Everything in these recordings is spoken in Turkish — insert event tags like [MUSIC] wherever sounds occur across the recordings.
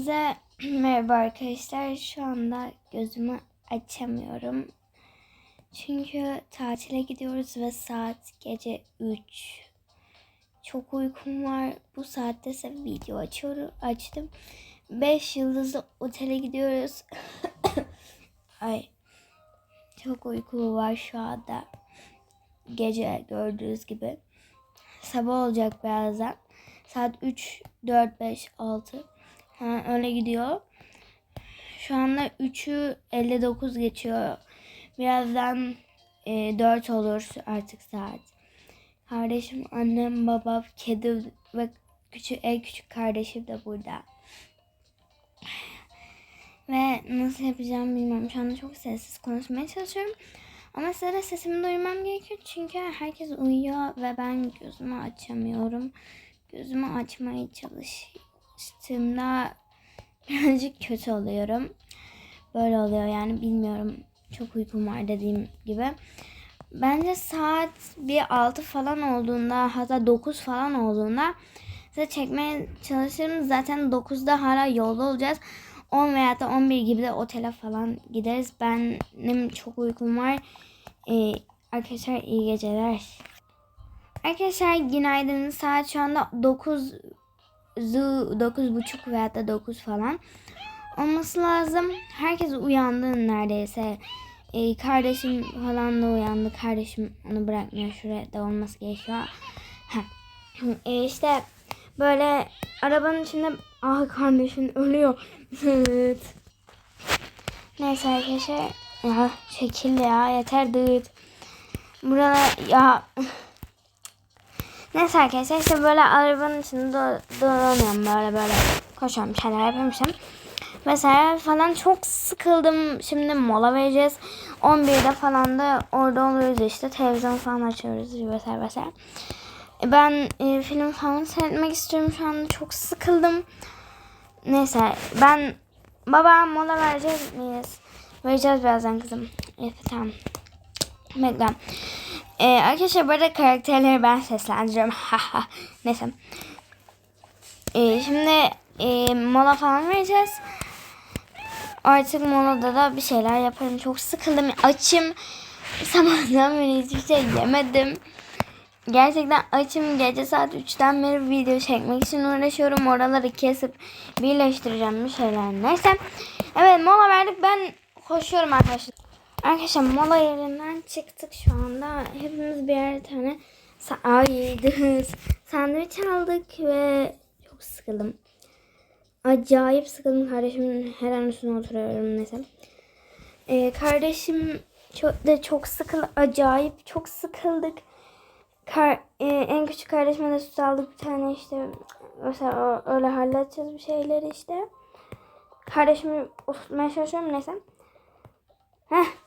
Size [CLEARS THROAT] merhaba arkadaşlar. Şu anda gözümü açamıyorum. Çünkü tatile gidiyoruz ve saat gece 3. Çok uykum var. Bu saatte ise video açıyorum. Açtım. 5 yıldızlı otele gidiyoruz. [COUGHS] Ay. Çok uyku var şu anda. Gece gördüğünüz gibi. Sabah olacak birazdan. Saat 3, 4, 5, 6. Ha, öyle gidiyor. Şu anda 3'ü 59 geçiyor. Birazdan e, 4 olur artık saat. Kardeşim, annem, babam, kedi ve küçük en küçük kardeşim de burada. Ve nasıl yapacağım bilmiyorum. Şu anda çok sessiz konuşmaya çalışıyorum. Ama size de sesimi duymam gerekiyor. Çünkü herkes uyuyor ve ben gözümü açamıyorum. Gözümü açmaya çalıştığımda birazcık kötü oluyorum. Böyle oluyor yani bilmiyorum. Çok uykum var dediğim gibi. Bence saat bir 6 falan olduğunda hatta 9 falan olduğunda size çekmeye çalışırım. Zaten 9'da hala yolda olacağız. 10 veya da 11 gibi de otele falan gideriz. Benim çok uykum var. Ee, arkadaşlar iyi geceler. Arkadaşlar günaydın. Saat şu anda 9 9 buçuk veya da 9 falan olması lazım. Herkes uyandı neredeyse. Ee, kardeşim falan da uyandı. Kardeşim onu bırakmıyor. Şuraya da olması gerekiyor. Heh. Ee, işte böyle arabanın içinde ah kardeşim ölüyor. Evet. Neyse arkadaşlar. Ya çekil ya yeter dıt. Burada ya Neyse arkadaşlar işte böyle arabanın içinde do- dolanıyorum böyle böyle koşuyorum şeyler yapıyormuşum. Mesela falan çok sıkıldım. Şimdi mola vereceğiz. 11'de falan da orada oluyoruz işte. Televizyon falan açıyoruz vesaire vesaire. E, Ben e, film falan seyretmek istiyorum şu anda. Çok sıkıldım. Neyse ben baba mola vereceğiz miyiz? Vereceğiz birazdan kızım. Evet tamam. Bekle. Ee, arkadaşlar bu arada karakterleri ben seslendiriyorum. [LAUGHS] Neyse. Ee, şimdi e, mola falan vereceğiz. Artık molada da bir şeyler yaparım. Çok sıkıldım. Açım. Sabahtan beri hiçbir şey yemedim. Gerçekten açım. Gece saat 3'ten beri video çekmek için uğraşıyorum. Oraları kesip birleştireceğim bir şeyler. Neyse. Evet mola verdik. Ben koşuyorum arkadaşlar. Arkadaşlar mola yerinden çıktık şu anda. Hepimiz birer tane sa- Ay, sandviç aldık ve çok sıkıldım. Acayip sıkıldım. Kardeşimin her an üstüne oturuyorum neyse. Ee, kardeşim çok, de çok sıkıl, acayip çok sıkıldık. Kar, e, en küçük kardeşime de süt aldık bir tane işte. Mesela öyle halledeceğiz bir şeyleri işte. Kardeşimi oturtmaya çalışıyorum neyse. Heh.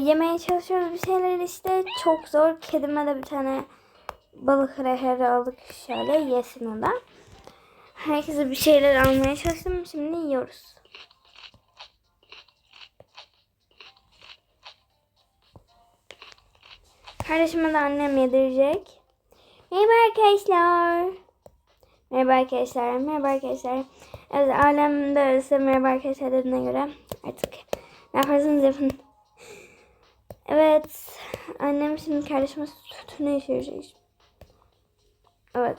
Yemeye çalışıyoruz bir şeyler işte. Çok zor. Kedime de bir tane balık reheri aldık şöyle yesin o da. Herkese bir şeyler almaya çalıştım. Şimdi yiyoruz. Kardeşime de annem yedirecek. Merhaba arkadaşlar. Merhaba arkadaşlar. Merhaba arkadaşlar. Evet alemde öyleyse merhaba arkadaşlar dediğine göre artık ne yaparsanız yapın. Evet. Annem şimdi kardeşime sütünü içirecek. Evet.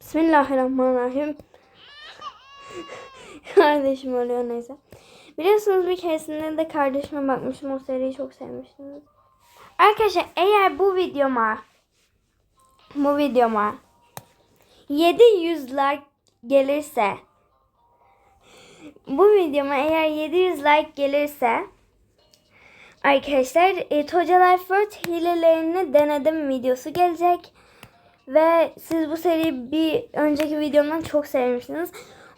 Bismillahirrahmanirrahim. [LAUGHS] Kardeşim oluyor neyse. Biliyorsunuz bir keresinde de kardeşime bakmışım. O seriyi çok sevmiştim. Arkadaşlar eğer bu videoma bu videoma 700 like gelirse bu videoma eğer 700 like gelirse arkadaşlar e, Toca Life World hilelerini denedim videosu gelecek. Ve siz bu seriyi bir önceki videomdan çok sevmiştiniz.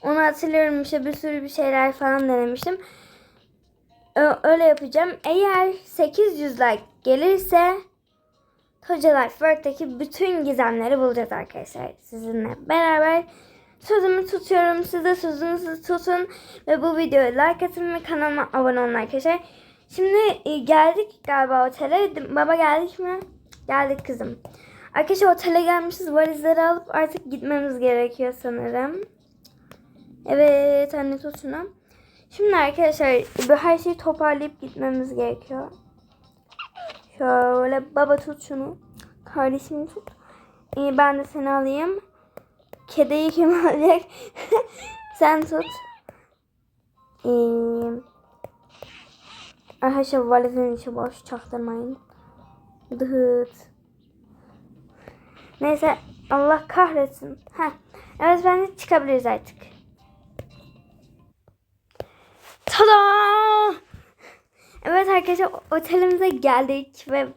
Onu hatırlıyorum işte bir sürü bir şeyler falan denemiştim. Öyle yapacağım. Eğer 800 like gelirse Toca Life World'daki bütün gizemleri bulacağız arkadaşlar sizinle beraber. Sözümü tutuyorum. Siz de sözünüzü tutun. Ve bu videoya like atın ve kanalıma abone olun arkadaşlar. Şimdi e, geldik galiba otele. Baba geldik mi? Geldik kızım. Arkadaşlar otele gelmişiz. Valizleri alıp artık gitmemiz gerekiyor sanırım. Evet anne tut şunu. Şimdi arkadaşlar bu her şeyi toparlayıp gitmemiz gerekiyor. Şöyle baba tut şunu. Kardeşimi tut. Ee, ben de seni alayım. Kediyi kim [LAUGHS] alacak? Sen tut. Ee, arkadaşlar valizin içi boş çaktırmayın. Dıhıt. Neyse Allah kahretsin. Heh. Evet bence çıkabiliriz artık. Tada! Evet arkadaşlar otelimize geldik ve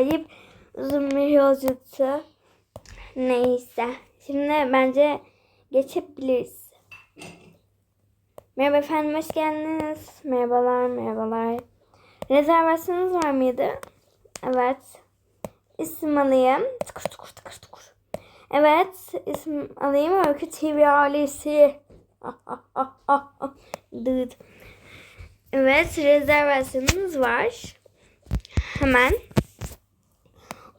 inip uzun bir yolculuktu. Neyse. Şimdi bence geçebiliriz. Merhaba efendim hoş geldiniz. Merhabalar merhabalar. Rezervasyonunuz var mıydı? Evet. İsim alayım. Tıkır tıkır tıkır tıkır. Evet isim alayım. Öykü TV ailesi. [LAUGHS] Dıt. Evet rezervasyonumuz var. Hemen.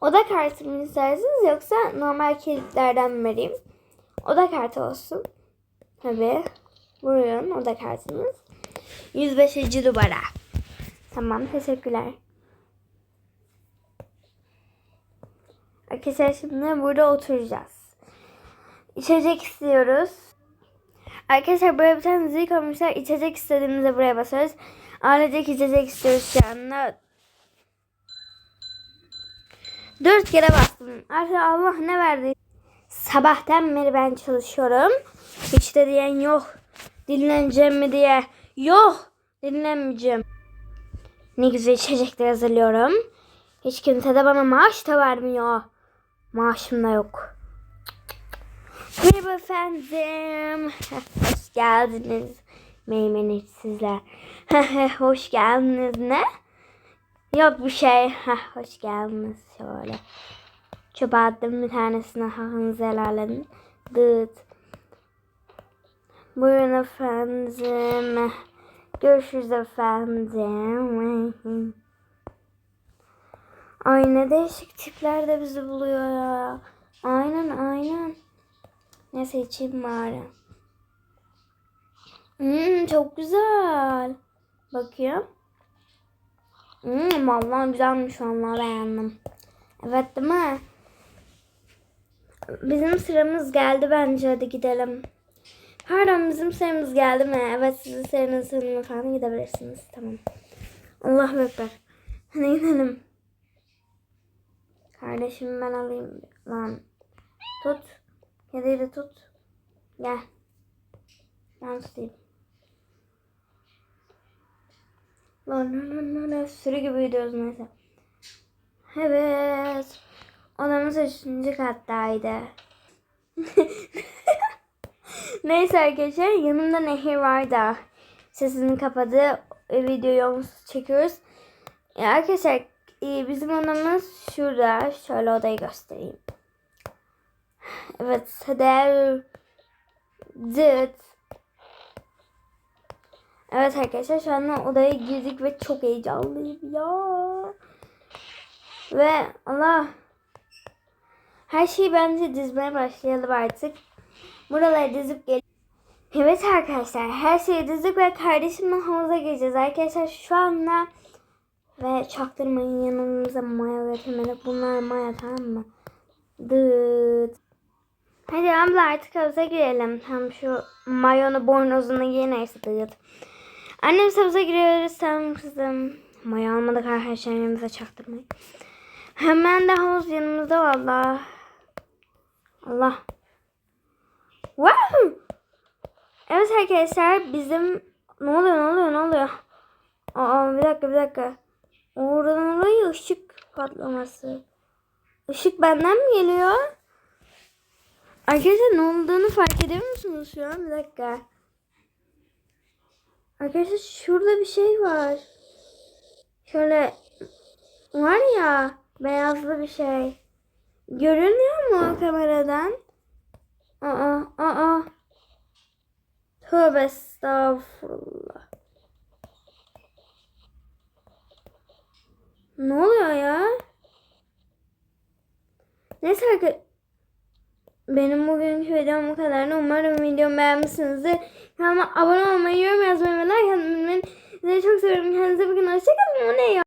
Oda kartı mı istersiniz yoksa normal kilitlerden mi vereyim? Oda kartı olsun. Tabii. Buyurun oda kartınız. 105. numara. Tamam teşekkürler. Arkadaşlar şimdi burada oturacağız. İçecek istiyoruz. Arkadaşlar buraya bir tane zil koymuşlar. İçecek istediğimizde buraya basarız. Ailecek içecek istiyoruz şu anda. Dört kere bastım. Artık Allah ne verdi? Sabahtan beri ben çalışıyorum. Hiç de diyen yok. Dinleneceğim mi diye. Yok. Dinlenmeyeceğim. Ne güzel içecekler hazırlıyorum. Hiç kimse de bana maaş da vermiyor. Maaşım da yok. Merhaba efendim. [LAUGHS] Hoş geldiniz. Meymenetsizler. [LAUGHS] Hoş geldiniz ne? Yok bir şey. [LAUGHS] Hoş geldiniz şöyle. Çöpe bir tanesine hakkınızı helal edin. Dıt. Buyurun efendim. Görüşürüz efendim. Ay ne değişik tipler de bizi buluyor ya. Aynen aynen. Neyse içeyim bari. Hmm, çok güzel. Bakayım. Hmm, vallahi güzelmiş vallahi beğendim. Evet değil mi? Bizim sıramız geldi bence hadi gidelim. Pardon bizim sıramız geldi mi? Evet sizin sonuna falan gidebilirsiniz. Tamam. Allah ekber. Hadi gidelim. Kardeşimi ben alayım. Lan. Tut. Kediyi de tut. Gel. Ben tutayım. Lan lan lan lan. Sürü gibi gidiyoruz neyse. Evet. Odamız üçüncü kattaydı. [LAUGHS] neyse arkadaşlar yanımda nehir var da sesini kapadı. Videoyu çekiyoruz. E, arkadaşlar e, bizim odamız şurada. Şöyle odayı göstereyim. Evet Seder Dıt Evet arkadaşlar şu anda odaya girdik ve çok heyecanlıyım ya. Ve Allah her şeyi bence dizmeye başlayalım artık. Buraları dizip gel. Evet arkadaşlar her şeyi dizdik ve kardeşimle havuza gireceğiz. Arkadaşlar şu anda ve çaktırmayın yanımıza maya getirmedik. Bunlar maya tamam mı? Dıt. Hadi abla artık havuza girelim. Tam şu mayonu bornozuna giy neyse dıt. Annem havuza giriyoruz tamam kızım. Maya almadık arkadaşlar yanımıza çaktırmayın. Hemen de havuz yanımızda valla. Allah. Wow. Evet arkadaşlar bizim ne oluyor ne oluyor ne oluyor? Aa bir dakika bir dakika. Oradan oraya ışık patlaması. Işık benden mi geliyor? Arkadaşlar ne olduğunu fark ediyor musunuz şu an? Bir dakika. Arkadaşlar şurada bir şey var. Şöyle var ya beyazlı bir şey. Görünüyor mu kameradan? Aa, aa. Tövbe estağfurullah. Ne oluyor ya? Neyse arkadaşlar. Benim bugünkü videom bu kadardı. Umarım videomu beğenmişsinizdir. Kanalıma abone olmayı, yorum yazmayı ve like atmayı unutmayın. Sizi çok seviyorum. Kendinize bakın. Hoşçakalın. O ne ya?